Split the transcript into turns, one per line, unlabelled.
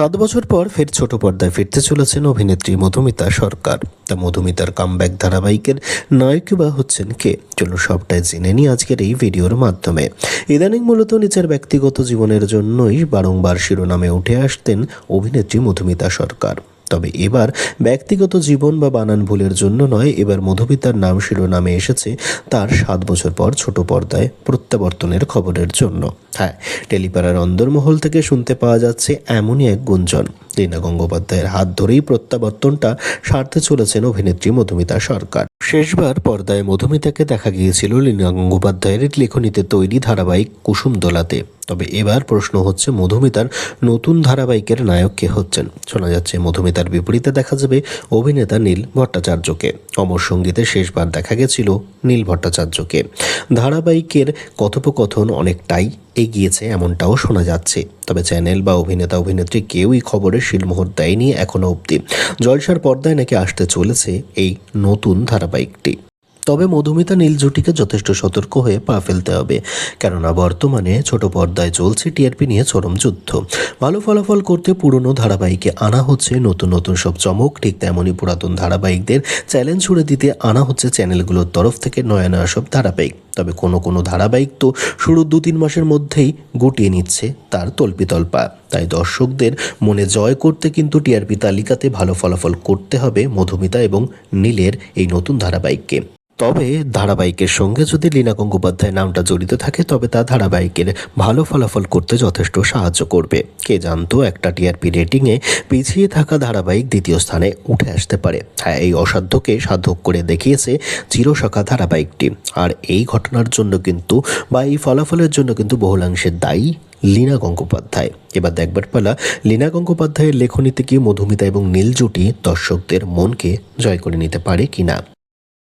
সাত বছর পর ফের ছোট পর্দায় ফিরতে চলেছেন অভিনেত্রী মধুমিতা সরকার। তা মধুমিতার কামব্যাক ধারাবাহিকের নায়ক বা হচ্ছেন কে? চলো সবটাই জেনে নিই আজকের এই ভিডিওর মাধ্যমে। ইদানিং মূলত নিজের ব্যক্তিগত জীবনের জন্যই বারংবার শিরোনামে উঠে আসতেন অভিনেত্রী মধুমিতা সরকার। তবে এবার ব্যক্তিগত জীবন বা বানান ভুলের জন্য নয়, এবার মধুমিতার নাম শিরোনামে এসেছে তার সাত বছর পর ছোট পর্দায় প্রত্যাবর্তনের খবরের জন্য। হ্যাঁ টেলিপাড়ার অন্দরমহল থেকে শুনতে পাওয়া যাচ্ছে এমনই এক গুঞ্জন। রীনা গঙ্গোপাধ্যায়ের হাত ধরেই প্রত্যাবর্তনটা সারতে চলেছেন অভিনেত্রী মধুমিতা সরকার। শেষবার পর্দায় মধুমিতাকে দেখা গিয়েছিল লীনা গঙ্গোপাধ্যায়ের লেখনীতে তৈরি ধারাবাহিক কুসুম দোলাতে তবে এবার প্রশ্ন হচ্ছে, মধুমিতার নতুন ধারাবাহিকের নায়ক কে হচ্ছেন? শোনা যাচ্ছে, মধুমিতার বিপরীতে দেখা যাবে অভিনেতা নীল ভট্টাচার্যকে। অমর সঙ্গীতে শেষবার দেখা গেছিল নীল ভট্টাচার্যকে। ধারাবাহিকের কথোপকথন অনেকটাই এগিয়েছে, এমনটাও শোনা যাচ্ছে। তবে চ্যানেল বা অভিনেতা, অভিনেত্রী কেউই খবরের শিলমোহর দেয়নি এখনও অবধি। জলসার পর্দায় নাকি আসতে চলেছে এই নতুন ধারাবাহিকটি। তবে মধুমিতা নীল জুটিকে যথেষ্ট সতর্ক হয়ে পা ফেলতে হবে। কেননা বর্তমানে ছোট পর্দায় চলছে টিআরপি নিয়ে চরম যুদ্ধ। ভালো ফলাফল করতে পুরনো ধারাবাহিকে আনা হচ্ছে, নতুন নতুন সব চমক, ঠিক তেমনই পুরাতন ধারাবাহিকদের চ্যালেঞ্জ ছুড়ে দিতে আনা হচ্ছে চ্যানেলগুলোর তরফ থেকে নয়া নয়া সব ধারাবাহিক। তবে কোনো কোনো ধারাবাহিক তো শুরু দু তিন মাসের মধ্যেই গুটিয়ে নিচ্ছে তার তল্পিতল্পা। তাই দর্শকদের মনে জয় করতে কিন্তু টিআরপি তালিকাতে ভালো ফলাফল করতে হবে মধুমিতা এবং নীলের এই নতুন ধারাবাহিককে। তবে ধারাবাহিকের সঙ্গে যদি লীনা গঙ্গোপাধ্যায় নামটা জড়িত থাকে, তবে তা ধারাবাহিকের ভালো ফলাফল করতে যথেষ্ট সাহায্য করবে। কে জানতো, একটা টিআরপি রেটিংয়ে পিছিয়ে থাকা ধারাবাহিক দ্বিতীয় স্থানে উঠে আসতে পারে। হ্যাঁ এই অসাধ্যকে সাধক করে দেখিয়েছে চিরশাখা ধারাবাহিকটি। আর এই ঘটনার জন্য কিন্তু বা এই ফলাফলের জন্য কিন্তু বহুলাংশে দায়ী লীনা গঙ্গোপাধ্যায়। এবার দেখবার পালা, লীনা গঙ্গোপাধ্যায়ের লেখনীতে কি মধুমিতা এবং নীল জুটি দর্শকদের মনকে জয় করে নিতে পারে কিনা?